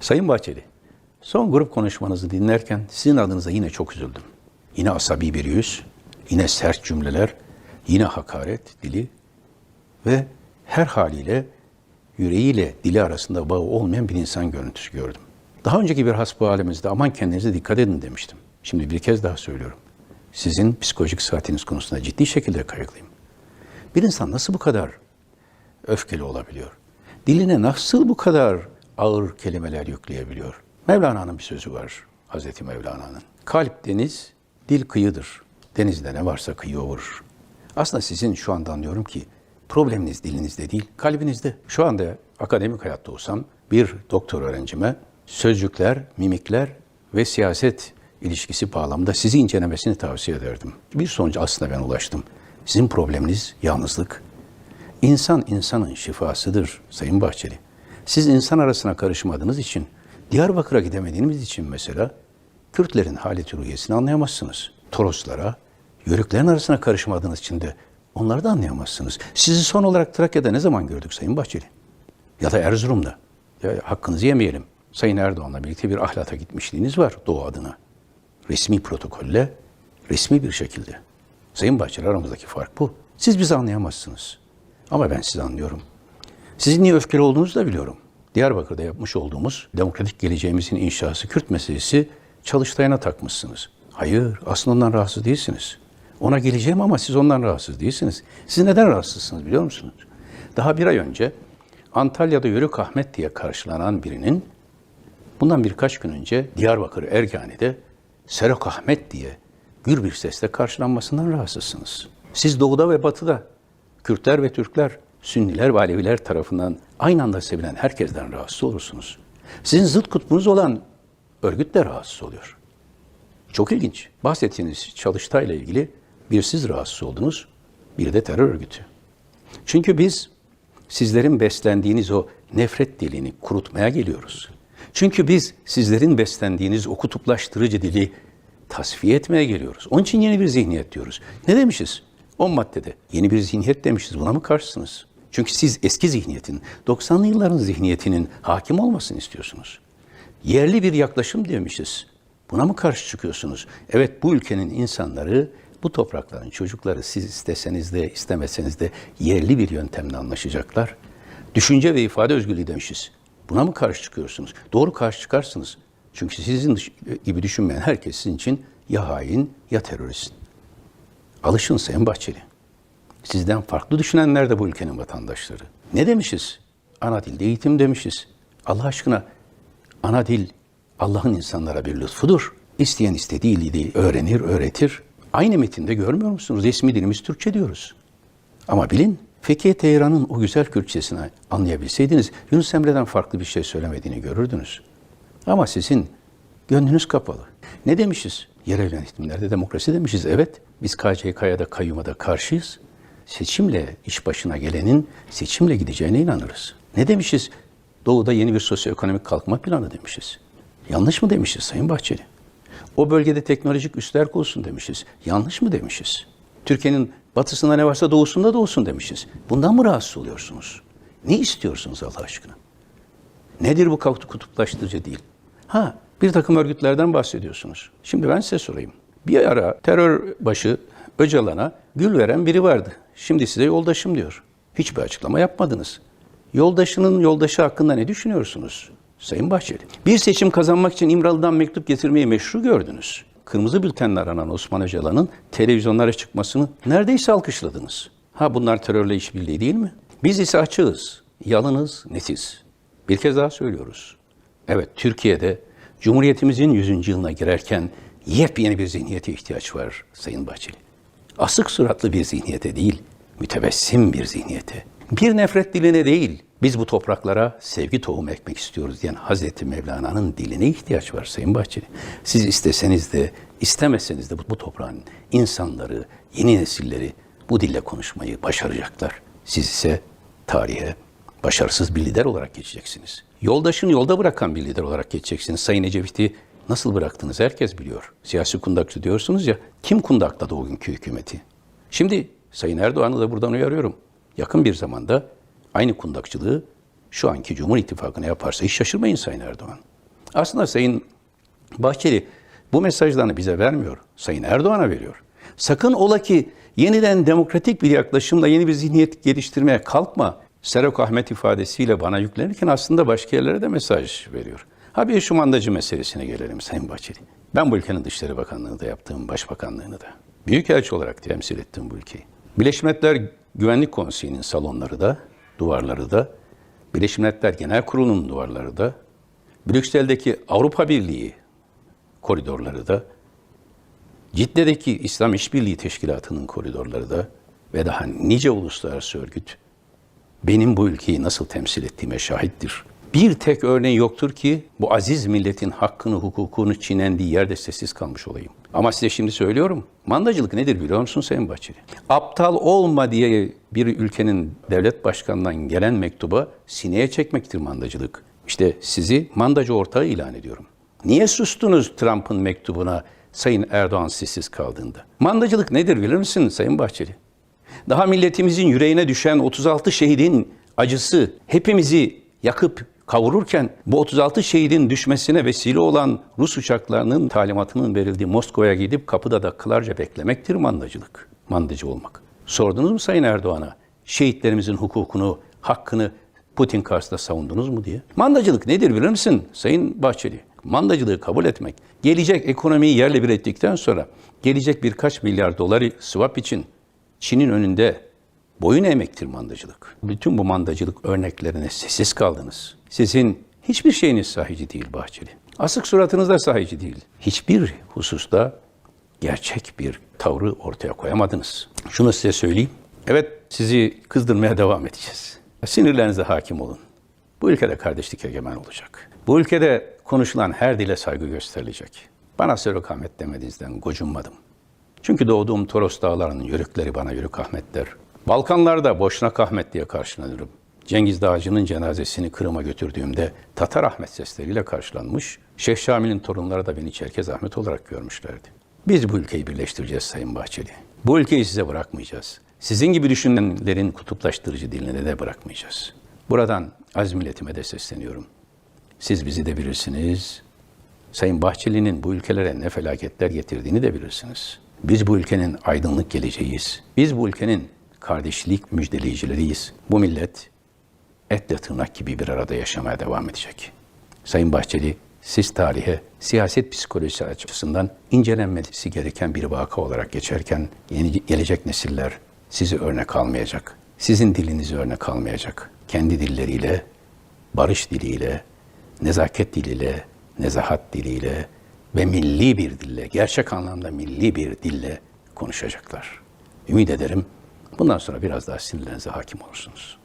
Sayın Bahçeli, son grup konuşmanızı dinlerken sizin adınıza yine çok üzüldüm. Yine asabi bir yüz, yine sert cümleler, yine hakaret dili ve her haliyle yüreğiyle dili arasında bağı olmayan bir insan görüntüsü gördüm. Daha önceki bir hasbihalimizde aman kendinize dikkat edin demiştim. Şimdi bir kez daha söylüyorum. Sizin psikolojik saatiniz konusunda ciddi şekilde kaygılıyım. Bir insan nasıl bu kadar öfkeli olabiliyor? Diline nasıl bu kadar ağır kelimeler yükleyebiliyor? Mevlana'nın bir sözü var. Hazreti Mevlana'nın. Kalp deniz, dil kıyıdır. Denizde ne varsa kıyı vurur. Aslında sizin şu anda anlıyorum ki probleminiz dilinizde değil, kalbinizde. Şu anda akademik hayatta olsam bir doktor öğrencime sözcükler, mimikler ve siyaset ilişkisi bağlamında sizi incelemesini tavsiye ederdim. Bir sonuç aslında ben ulaştım. Sizin probleminiz yalnızlık. İnsan insanın şifasıdır Sayın Bahçeli. Siz insan arasına karışmadığınız için, Diyarbakır'a gidemediğiniz için mesela Kürtlerin haleti ruhiyesini anlayamazsınız. Toroslara, Yörüklerin arasına karışmadığınız için de onları da anlayamazsınız. Sizi son olarak Trakya'da ne zaman gördük Sayın Bahçeli? Ya da Erzurum'da. Ya hakkınızı yemeyelim. Sayın Erdoğan'la birlikte bir ahlata gitmişliğiniz var Doğu adına. Resmi protokolle, resmi bir şekilde. Sayın Bahçeli aramızdaki fark bu. Siz bizi anlayamazsınız. Ama ben sizi anlıyorum. Sizin niye öfkeli olduğunuzu da biliyorum. Diyarbakır'da yapmış olduğumuz demokratik geleceğimizin inşası Kürt meselesi çalıştayına takmışsınız. Hayır, aslında ondan rahatsız değilsiniz. Ona geleceğim ama siz ondan rahatsız değilsiniz. Siz neden rahatsızsınız biliyor musunuz? Daha bir ay önce Antalya'da Yörük Ahmet diye karşılanan birinin bundan birkaç gün önce Diyarbakır Ergani'de Serok Ahmet diye gür bir sesle karşılanmasından rahatsızsınız. Siz doğuda ve batıda Kürtler ve Türkler, Sünniler ve Aleviler tarafından aynı anda sevilen herkesten rahatsız olursunuz. Sizin zıt kutbunuz olan örgüt de rahatsız oluyor. Çok ilginç. Bahsettiğiniz çalıştayla ilgili bir siz rahatsız oldunuz, bir de terör örgütü. Çünkü biz sizlerin beslendiğiniz o nefret dilini kurutmaya geliyoruz. Çünkü biz sizlerin beslendiğiniz o kutuplaştırıcı dili tasfiye etmeye geliyoruz. Onun için yeni bir zihniyet diyoruz. Ne demişiz? 10 maddede yeni bir zihniyet demişiz. Buna mı karşısınız? Çünkü siz eski zihniyetin, 90'lı yılların zihniyetinin hakim olmasını istiyorsunuz. Yerli bir yaklaşım demişiz. Buna mı karşı çıkıyorsunuz? Evet bu ülkenin insanları, bu toprakların çocukları siz isteseniz de istemeseniz de yerli bir yöntemle anlaşacaklar. Düşünce ve ifade özgürlüğü demişiz. Buna mı karşı çıkıyorsunuz? Doğru karşı çıkarsınız. Çünkü sizin dış- gibi düşünmeyen herkes sizin için ya hain ya terörist. Alışın Sayın Bahçeli. Sizden farklı düşünenler de bu ülkenin vatandaşları. Ne demişiz? Ana dilde eğitim demişiz. Allah aşkına ana dil Allah'ın insanlara bir lütfudur. İsteyen istediği dili öğrenir, öğretir. Aynı metinde görmüyor musunuz? Resmi dilimiz Türkçe diyoruz. Ama bilin Fekhiye Teheran'ın o güzel Kürtçesini anlayabilseydiniz Yunus Emre'den farklı bir şey söylemediğini görürdünüz. Ama sizin gönlünüz kapalı. Ne demişiz? Yerel yönetimlerde demokrasi demişiz. Evet, biz KCK'ya da kayyuma da karşıyız. Seçimle iş başına gelenin seçimle gideceğine inanırız. Ne demişiz? Doğu'da yeni bir sosyoekonomik kalkınma planı demişiz. Yanlış mı demişiz Sayın Bahçeli? O bölgede teknolojik üsler kurulsun demişiz. Yanlış mı demişiz? Türkiye'nin batısında ne varsa doğusunda da olsun demişiz. Bundan mı rahatsız oluyorsunuz? Ne istiyorsunuz Allah aşkına? Nedir bu kut- kutuplaştırıcı değil? Ha, bir takım örgütlerden bahsediyorsunuz. Şimdi ben size sorayım. Bir ara terör başı Öcalan'a gül veren biri vardı. Şimdi size yoldaşım diyor. Hiçbir açıklama yapmadınız. Yoldaşının yoldaşı hakkında ne düşünüyorsunuz? Sayın Bahçeli. Bir seçim kazanmak için İmralı'dan mektup getirmeyi meşru gördünüz. Kırmızı bültenle aranan Osman Öcalan'ın televizyonlara çıkmasını neredeyse alkışladınız. Ha bunlar terörle işbirliği değil mi? Biz ise açığız, yalınız, netiz. Bir kez daha söylüyoruz. Evet Türkiye'de Cumhuriyetimizin 100. yılına girerken yepyeni bir zihniyete ihtiyaç var Sayın Bahçeli. Asık suratlı bir zihniyete değil, mütebessim bir zihniyete. Bir nefret diline değil, biz bu topraklara sevgi tohum ekmek istiyoruz diyen Hazreti Mevlana'nın diline ihtiyaç var Sayın Bahçeli. Siz isteseniz de istemeseniz de bu, bu toprağın insanları, yeni nesilleri bu dille konuşmayı başaracaklar. Siz ise tarihe başarısız bir lider olarak geçeceksiniz. Yoldaşını yolda bırakan bir lider olarak geçeceksiniz. Sayın Ecevit'i nasıl bıraktınız herkes biliyor. Siyasi kundakçı diyorsunuz ya, kim kundakladı o günkü hükümeti? Şimdi Sayın Erdoğan'ı da buradan uyarıyorum. Yakın bir zamanda aynı kundakçılığı şu anki Cumhur İttifakı'na yaparsa hiç şaşırmayın Sayın Erdoğan. Aslında Sayın Bahçeli bu mesajlarını bize vermiyor. Sayın Erdoğan'a veriyor. Sakın ola ki yeniden demokratik bir yaklaşımla yeni bir zihniyet geliştirmeye kalkma. Serok Ahmet ifadesiyle bana yüklenirken aslında başka yerlere de mesaj veriyor. Ha bir şu mandacı meselesine gelelim Sayın Bahçeli. Ben bu ülkenin Dışişleri Bakanlığı'nı da yaptım, Başbakanlığı'nı da. Büyükelçi olarak temsil ettim bu ülkeyi. Birleşmiş Milletler Güvenlik Konseyi'nin salonları da, duvarları da, Birleşmiş Milletler Genel Kurulu'nun duvarları da, Brüksel'deki Avrupa Birliği koridorları da, Cidde'deki İslam İşbirliği Teşkilatı'nın koridorları da ve daha nice uluslararası örgüt benim bu ülkeyi nasıl temsil ettiğime şahittir. Bir tek örneği yoktur ki bu aziz milletin hakkını, hukukunu çiğnendiği yerde sessiz kalmış olayım. Ama size şimdi söylüyorum. Mandacılık nedir biliyor musun Sayın Bahçeli? Aptal olma diye bir ülkenin devlet başkanından gelen mektuba sineye çekmektir mandacılık. İşte sizi mandacı ortağı ilan ediyorum. Niye sustunuz Trump'ın mektubuna Sayın Erdoğan sessiz kaldığında? Mandacılık nedir bilir misin Sayın Bahçeli? Daha milletimizin yüreğine düşen 36 şehidin acısı hepimizi yakıp kavururken bu 36 şehidin düşmesine vesile olan Rus uçaklarının talimatının verildiği Moskova'ya gidip kapıda dakikalarca beklemektir mandacılık. Mandacı olmak. Sordunuz mu Sayın Erdoğan'a şehitlerimizin hukukunu, hakkını Putin karşısında savundunuz mu diye? Mandacılık nedir bilir misin Sayın Bahçeli? Mandacılığı kabul etmek, gelecek ekonomiyi yerle bir ettikten sonra gelecek birkaç milyar doları swap için Çin'in önünde boyun eğmektir mandacılık. Bütün bu mandacılık örneklerine sessiz kaldınız. Sizin hiçbir şeyiniz sahici değil Bahçeli. Asık suratınız da sahici değil. Hiçbir hususta gerçek bir tavrı ortaya koyamadınız. Şunu size söyleyeyim. Evet sizi kızdırmaya devam edeceğiz. Sinirlerinize hakim olun. Bu ülkede kardeşlik egemen olacak. Bu ülkede konuşulan her dile saygı gösterilecek. Bana Sörük Ahmet demediğinizden gocunmadım. Çünkü doğduğum Toros dağlarının yörükleri bana yörük Ahmet der. Balkanlarda Boşnak Ahmet diye karşılanırım. Cengiz Dağcı'nın cenazesini Kırım'a götürdüğümde Tatar Ahmet sesleriyle karşılanmış. Şeyh Şamil'in torunları da beni Çerkez Ahmet olarak görmüşlerdi. Biz bu ülkeyi birleştireceğiz Sayın Bahçeli. Bu ülkeyi size bırakmayacağız. Sizin gibi düşünenlerin kutuplaştırıcı diline de bırakmayacağız. Buradan az milletime de sesleniyorum. Siz bizi de bilirsiniz. Sayın Bahçeli'nin bu ülkelere ne felaketler getirdiğini de bilirsiniz. Biz bu ülkenin aydınlık geleceğiyiz. Biz bu ülkenin kardeşlik müjdeleyicileriyiz. Bu millet etle tırnak gibi bir arada yaşamaya devam edecek. Sayın Bahçeli, siz tarihe siyaset psikolojisi açısından incelenmesi gereken bir vaka olarak geçerken yeni gelecek nesiller sizi örnek almayacak. Sizin dilinizi örnek almayacak. Kendi dilleriyle, barış diliyle, nezaket diliyle, nezahat diliyle ve milli bir dille, gerçek anlamda milli bir dille konuşacaklar. Ümit ederim bundan sonra biraz daha sinirlerinize hakim olursunuz.